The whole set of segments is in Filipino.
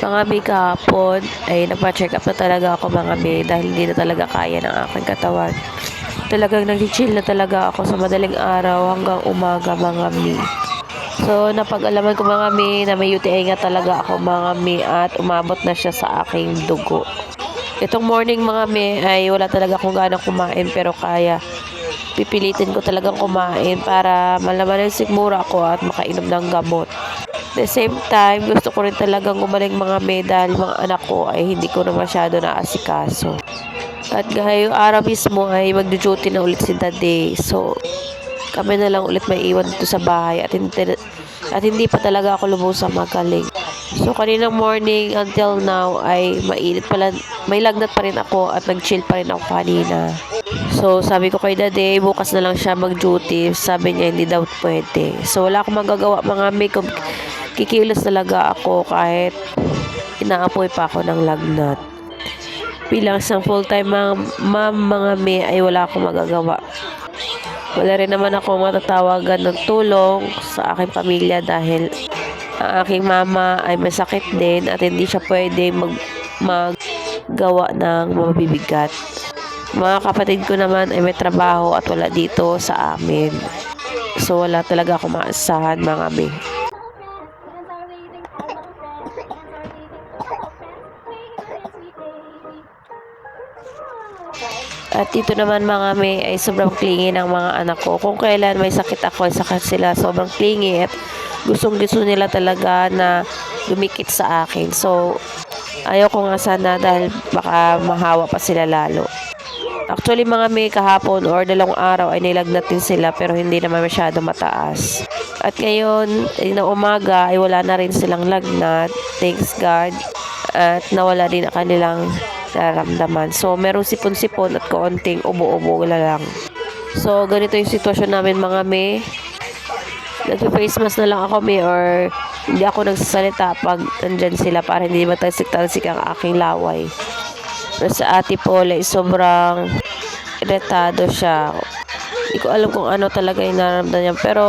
Mga may kahapon ay nagpa-check up na talaga ako mga may dahil hindi na talaga kaya ng aking katawan. Talagang nag-chill na talaga ako sa madaling araw hanggang umaga mga mi. So, napag-alaman ko mga mi na may UTI nga talaga ako mga mi at umabot na siya sa aking dugo. Itong morning mga mi ay wala talaga akong gana kumain pero kaya pipilitin ko talagang kumain para malaman ng sigmura ako at makainom ng gamot. The same time, gusto ko rin talagang gumaling mga mi dahil mga anak ko ay hindi ko na masyado naasikaso. At ngayong araw mismo ay magdu-duty na ulit si Daddy. So, kami na lang ulit may iwan dito sa bahay at hindi, at hindi pa talaga ako lubusang magaling. So, kaninang morning until now ay mainit pala, may lagnat pa rin ako at nag-chill pa rin ako kanina. So, sabi ko kay Daddy, bukas na lang siya mag-duty. Sabi niya, hindi daw pwede. So, wala akong magagawa mga makeup. Kikilos talaga ako kahit inaapoy pa ako ng lagnat. Bilang isang full-time ma'am, ma'am mga may ay wala akong magagawa. Wala rin naman ako matatawagan ng tulong sa aking pamilya dahil ang aking mama ay may sakit din at hindi siya pwede mag maggawa ng mabibigat. Mga kapatid ko naman ay may trabaho at wala dito sa amin. So wala talaga ako maasahan mga may. At dito naman mga may ay sobrang clingy ng mga anak ko. Kung kailan may sakit ako sa sila sobrang clingy at gustong gusto nila talaga na lumikit sa akin. So ayaw ko nga sana dahil baka mahawa pa sila lalo. Actually mga may kahapon or dalawang araw ay nilagnat din sila pero hindi naman masyado mataas. At ngayon, ay na umaga ay wala na rin silang lagnat. Thanks God. At nawala din ang kanilang nararamdaman. So, merong sipon-sipon at kaunting ubo-ubo na lang. So, ganito yung sitwasyon namin mga may. Nagpe-face mask na lang ako may or hindi ako nagsasalita pag nandyan sila para hindi matalsik-talsik ang aking laway. Pero sa ate Paul ay sobrang iritado siya. Hindi ko alam kung ano talaga yung nararamdaman niya. Pero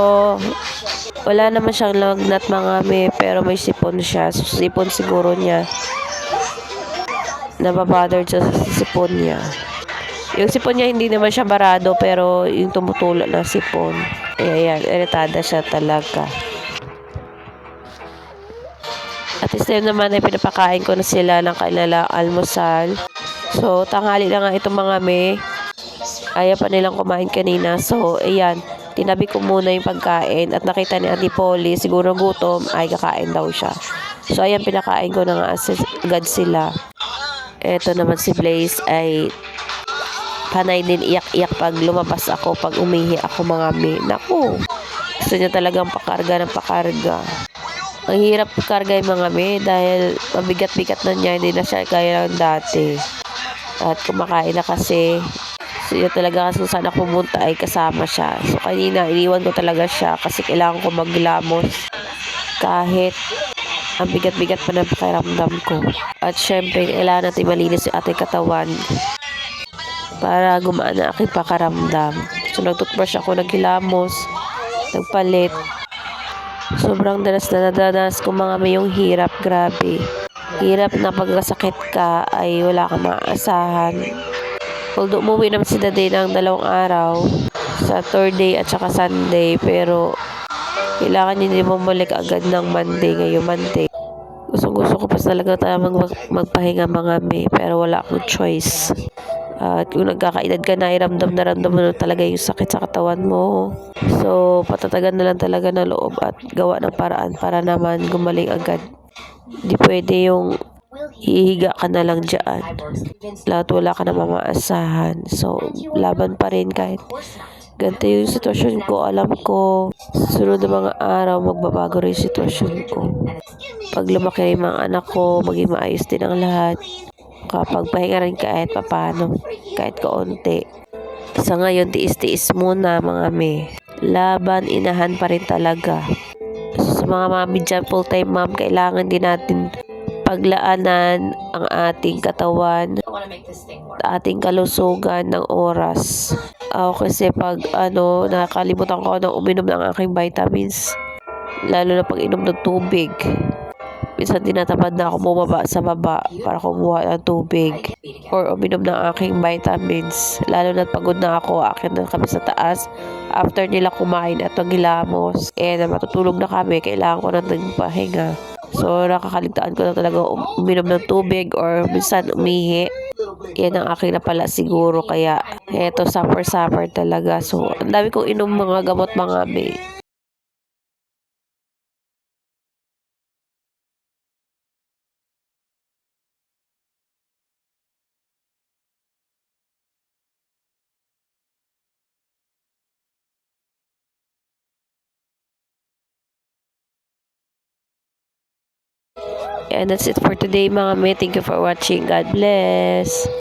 wala naman siyang lagnat mga may pero may sipon siya. So, sipon siguro niya nababother siya sa sipon niya. Yung sipon niya hindi naman siya barado pero yung tumutulak na sipon. Eh, ayan, iritada siya talaga. At this time naman ay pinapakain ko na sila ng kanilang almusal. So, tanghali na nga itong mga me. Ayaw pa nilang kumain kanina. So, ayan, tinabi ko muna yung pagkain at nakita ni Auntie Polly, siguro gutom, ay kakain daw siya. So, ayan, pinakain ko na nga agad sila. Eto naman si Blaze ay panay din iyak-iyak pag lumabas ako, pag umihi ako mga me. Naku, gusto niya talagang pakarga ng pakarga. Ang hirap karga yung mga me dahil mabigat-bigat na niya, hindi na siya kaya ng dati. At kumakain na kasi, so yun talaga kasi sana pumunta ay kasama siya. So kanina, iniwan ko talaga siya kasi kailangan ko maglamos kahit ang bigat-bigat pa ng pakiramdam ko. At syempre, kailangan natin malinis yung ating katawan para gumaan ang aking pakaramdam. So, nagtutbrush ako, naghilamos, nagpalit. Sobrang danas na nadanas ko mga may yung hirap, grabe. Hirap na pagkasakit ka ay wala kang maasahan. Although umuwi naman si Daday ng dalawang araw sa Thursday at saka Sunday pero kailangan din bumalik agad ng Monday ngayong Monday. Gusto gusto ko pa talaga tamang mag, magpahinga mga may pero wala akong choice. At kung nagkakaedad ka na, iramdam na ramdam mo na talaga yung sakit sa katawan mo. So, patatagan na lang talaga ng loob at gawa ng paraan para naman gumaling agad. Di pwede yung hihiga ka na lang dyan. Lahat wala ka na mamaasahan. So, laban pa rin kahit ganito yung sitwasyon ko. Alam ko, sunod na mga araw, magbabago rin yung sitwasyon ko. Pag lumaki rin mga anak ko, maging maayos din ang lahat kapag pahinga rin kahit papano, kahit kaunti. Sa ngayon, tiis-tiis muna mga me. Laban, inahan pa rin talaga. So, sa mga mami dyan, full-time mom, kailangan din natin paglaanan ang ating katawan, ating kalusugan ng oras. Ako kasi pag ano, nakakalimutan ko na uminom ng aking vitamins. Lalo na pag inom ng tubig. minsan tinatamad na ako bumaba sa baba para kumuha ng tubig or uminom ng aking vitamins. Lalo na pagod na ako, akin na kami sa taas after nila kumain at maghilamos. Eh, na matutulog na kami, kailangan ko na pahinga. So, nakakaligtaan ko na talaga um- uminom ng tubig or minsan umihi. Yan ang aking napala siguro. Kaya, eto, supper-supper talaga. So, dami kong inom mga gamot mga may. And that's it for today mga may. Thank you for watching. God bless.